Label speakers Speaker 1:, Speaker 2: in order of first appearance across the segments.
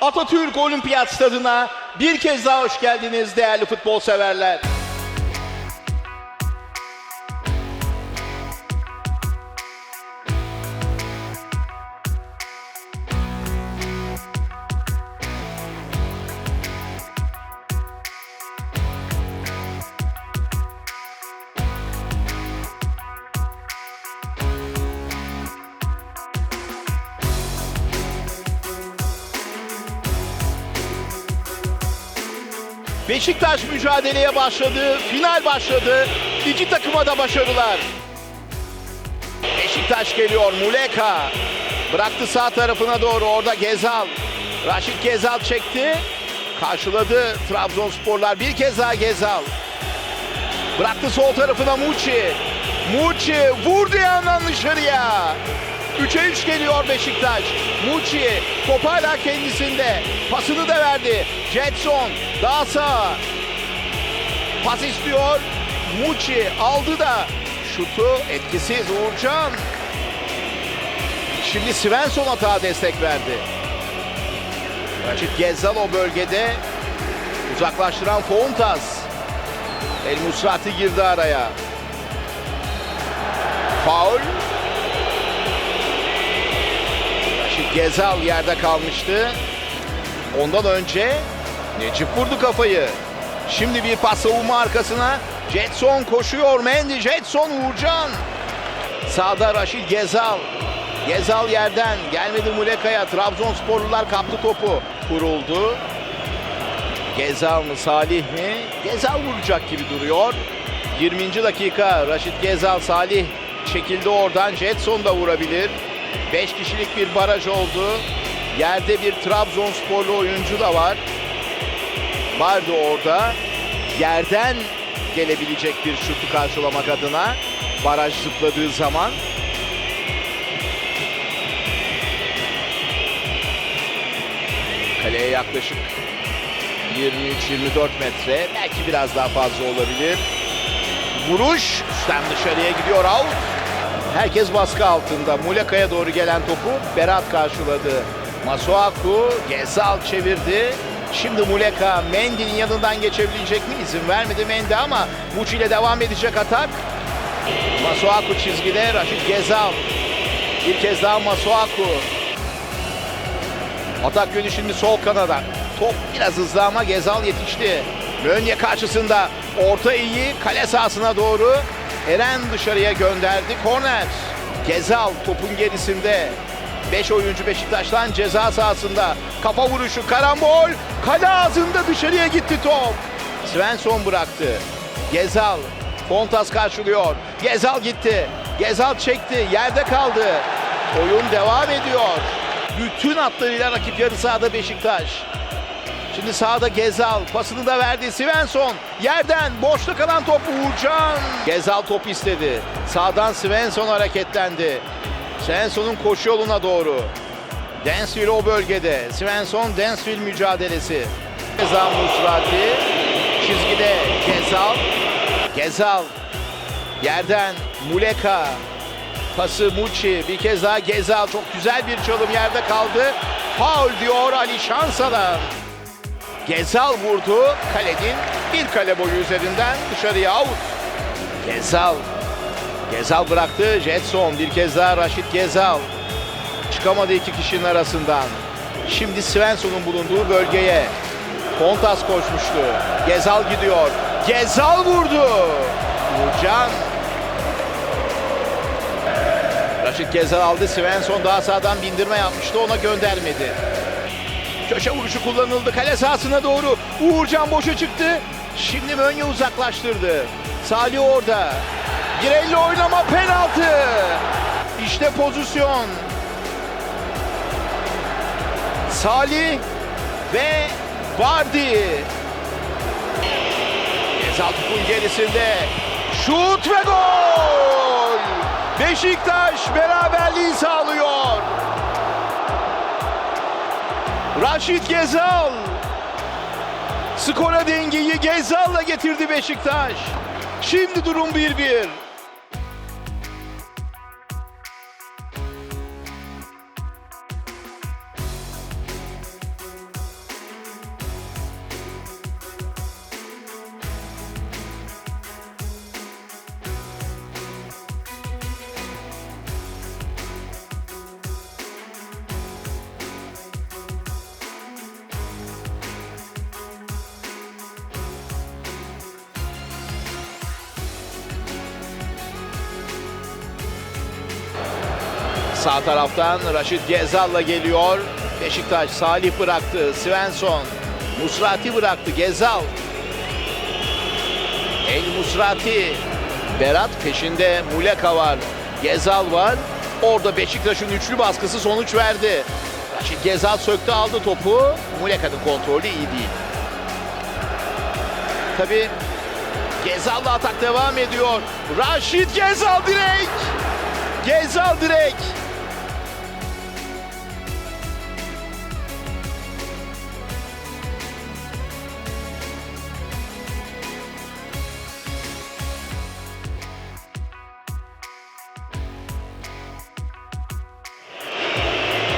Speaker 1: Atatürk Olimpiyat Stadı'na bir kez daha hoş geldiniz değerli futbol severler. Beşiktaş mücadeleye başladı, final başladı. İki takıma da başarılar. Beşiktaş geliyor, Muleka. Bıraktı sağ tarafına doğru, orada Gezal. Raşit Gezal çekti. Karşıladı Trabzonsporlar, bir kez daha Gezal. Bıraktı sol tarafına Muçi. Muçi vurdu yandan dışarıya. 3'e 3 geliyor Beşiktaş. Muçi top kendisinde. Pasını da verdi. Jetson daha sağa. Pas istiyor. Muçi aldı da şutu etkisiz Uğurcan. Şimdi Svensson hata destek verdi. Raşit Gezzal o bölgede uzaklaştıran Fontas. El Musrati girdi araya. Faul. Raşit Gezal yerde kalmıştı. Ondan önce Necip vurdu kafayı. Şimdi bir pas savunma arkasına. Jetson koşuyor. Mendy, Jetson, Uğurcan. Sağda Raşit Gezal. Gezal yerden. Gelmedi Muleka'ya. Trabzonsporlular kaptı topu. Kuruldu. Gezal mı Salih mi? Gezal vuracak gibi duruyor. 20. dakika Raşit Gezal Salih çekildi oradan. Jetson da vurabilir. 5 kişilik bir baraj oldu. Yerde bir Trabzonsporlu oyuncu da var. Vardı orada. Yerden gelebilecek bir şutu karşılamak adına. Baraj zıpladığı zaman. Kaleye yaklaşık 23-24 metre. Belki biraz daha fazla olabilir. Vuruş. Üstten dışarıya gidiyor. Out. Herkes baskı altında. Muleka'ya doğru gelen topu Berat karşıladı. Masuaku Gezal çevirdi. Şimdi Muleka Mendy'nin yanından geçebilecek mi? İzin vermedi Mendy ama Muçi ile devam edecek atak. Masuaku çizgide. Raşit Gezal. Bir kez daha Masuaku. Atak yönü şimdi sol kanada. Top biraz hızlı ama Gezal yetişti. Mönye karşısında orta iyi kale sahasına doğru. Eren dışarıya gönderdi. Korner. Gezal topun gerisinde. 5 oyuncu Beşiktaş'tan ceza sahasında. Kafa vuruşu karambol. Kale ağzında dışarıya gitti top. Svensson bıraktı. Gezal. Fontas karşılıyor. Gezal gitti. Gezal çekti. Yerde kaldı. Oyun devam ediyor. Bütün hatlarıyla rakip yarı sahada Beşiktaş. Şimdi sağda Gezal pasını da verdi Svensson. Yerden boşta kalan top Uğurcan. Gezal top istedi. Sağdan Svensson hareketlendi. Svensson'un koşu yoluna doğru. Densville o bölgede. Svensson Densville mücadelesi. Gezal Musrati. Çizgide Gezal. Gezal. Yerden Muleka. Pası Muçi. Bir kez daha Gezal. Çok güzel bir çalım yerde kaldı. Faul diyor Ali Şansalan. Gezal vurdu. Kalenin bir kale boyu üzerinden dışarıya out. Gezal. Gezal bıraktı. Jetson bir kez daha Raşit Gezal. Çıkamadı iki kişinin arasından. Şimdi Svensson'un bulunduğu bölgeye. Fontas koşmuştu. Gezal gidiyor. Gezal vurdu. Uğurcan. Raşit Gezal aldı. Svensson daha sağdan bindirme yapmıştı. Ona göndermedi. Köşe vuruşu kullanıldı. Kale sahasına doğru. Uğurcan boşa çıktı. Şimdi Mönye uzaklaştırdı. Salih orada. Bir elle oynama penaltı. İşte pozisyon. Salih ve Vardy. Gezal topun gerisinde. Şut ve gol. Beşiktaş beraberliği sağlıyor. Raşit Gezal. Skora dengeyi Gezal'la getirdi Beşiktaş. Şimdi durum 1-1. Sağ taraftan Raşit Gezal'la geliyor. Beşiktaş Salih bıraktı. Svensson. Musrati bıraktı. Gezal. El Musrati. Berat peşinde Muleka var. Gezal var. Orada Beşiktaş'ın üçlü baskısı sonuç verdi. Raşit Gezal söktü aldı topu. Muleka'nın kontrolü iyi değil. Tabii Gezal'la atak devam ediyor. Raşit Gezal direkt. Gezal direkt.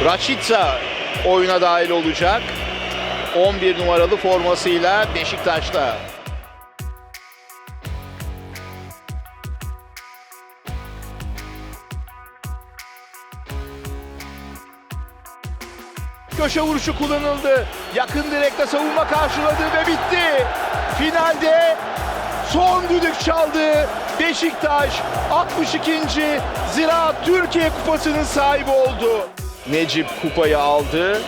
Speaker 1: Raşitsa oyuna dahil olacak. 11 numaralı formasıyla Beşiktaş'ta. Köşe vuruşu kullanıldı. Yakın direkte savunma karşıladı ve bitti. Finalde son düdük çaldı. Beşiktaş 62. Ziraat Türkiye Kupası'nın sahibi oldu. Necip kupayı aldı.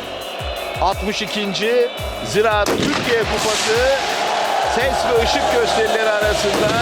Speaker 1: 62. Ziraat Türkiye Kupası ses ve ışık gösterileri arasında